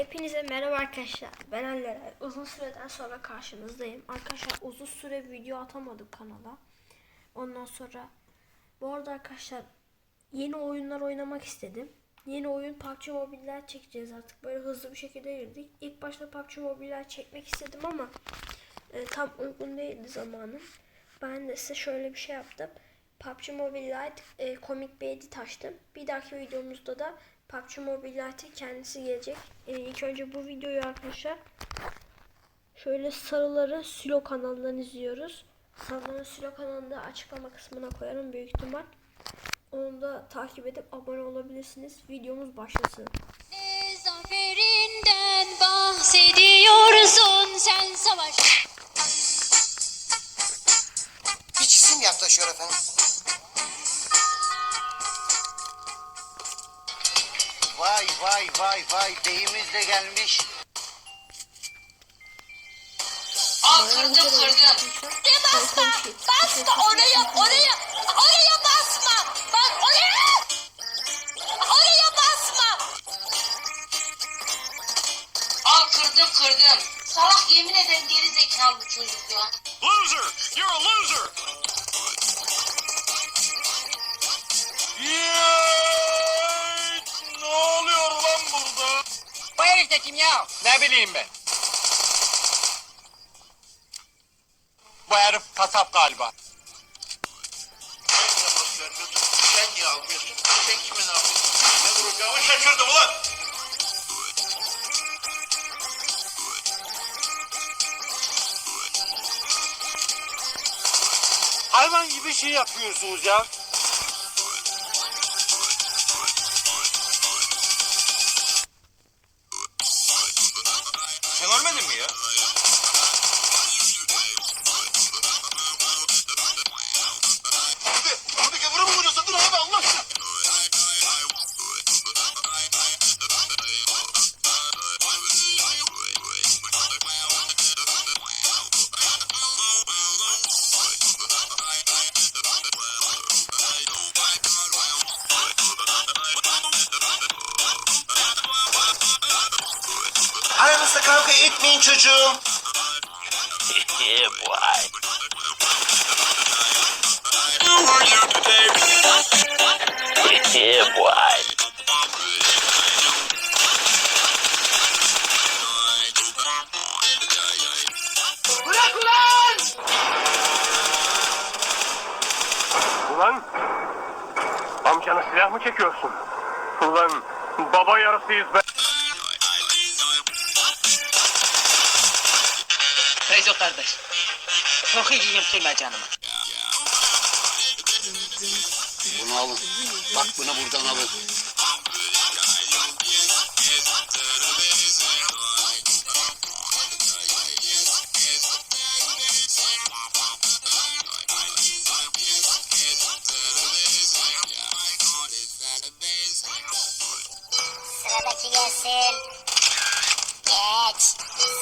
Hepinize merhaba arkadaşlar. Ben Aller. Uzun süreden sonra karşınızdayım. Arkadaşlar uzun süre video atamadım kanala. Ondan sonra bu arada arkadaşlar yeni oyunlar oynamak istedim. Yeni oyun PUBG Mobile'ler çekeceğiz artık. Böyle hızlı bir şekilde girdik. İlk başta PUBG Mobile'ler çekmek istedim ama e, tam uygun değildi zamanım. Ben de size şöyle bir şey yaptım. PUBG Mobile Lite e, komik bir edit açtım. Bir dahaki videomuzda da PUBG Mobile Lite'in kendisi gelecek. E, ilk önce bu videoyu arkadaşlar şöyle sarıları Silo kanalından izliyoruz. Sarıların Silo kanalını da açıklama kısmına koyarım büyük ihtimal. Onu da takip edip abone olabilirsiniz. Videomuz başlasın. Ne zaferinden bahsediyorsun sen savaş. Bir cisim yaklaşıyor efendim. Vay vay vay beyimiz de gelmiş. Al kırdım kırdım. Ne basma basma oraya oraya oraya basma. Bak oraya. Oraya basma. Al kırdım kırdım. Salak yemin ederim geri zekalı bu çocuk ya. Loser! You're a loser! De kim ya? Ne bileyim ben. Bu herif kasap galiba. Sen niye almıyorsun? Sen alıyorsun? Ne vuracağımı şaşırdım ulan. Hayvan gibi şey yapıyorsunuz ya. Sen Aranızda kavga etmeyin çocuğum. Ulan amcana silah mı çekiyorsun? Ulan baba yarısıyız be. Feyzo kardeş. Çok iyiyim kıyma canıma. Bunu alın. Bak bunu buradan alın. Sıradaki gelsin. Geç.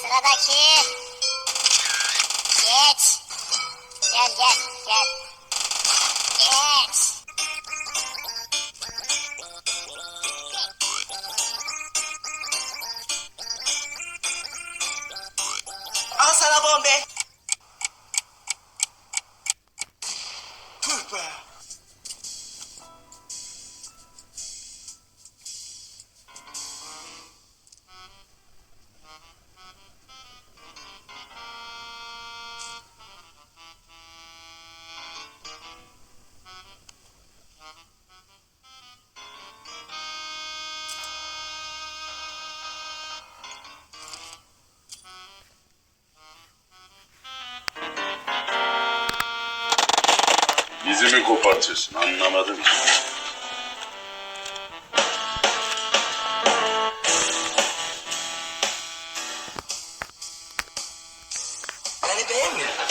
Sıradaki. Geç. Gel gel gel. Geç. Al sana bombe. Dizimi kopartıyorsun anlamadım. Beni beğenmiyor.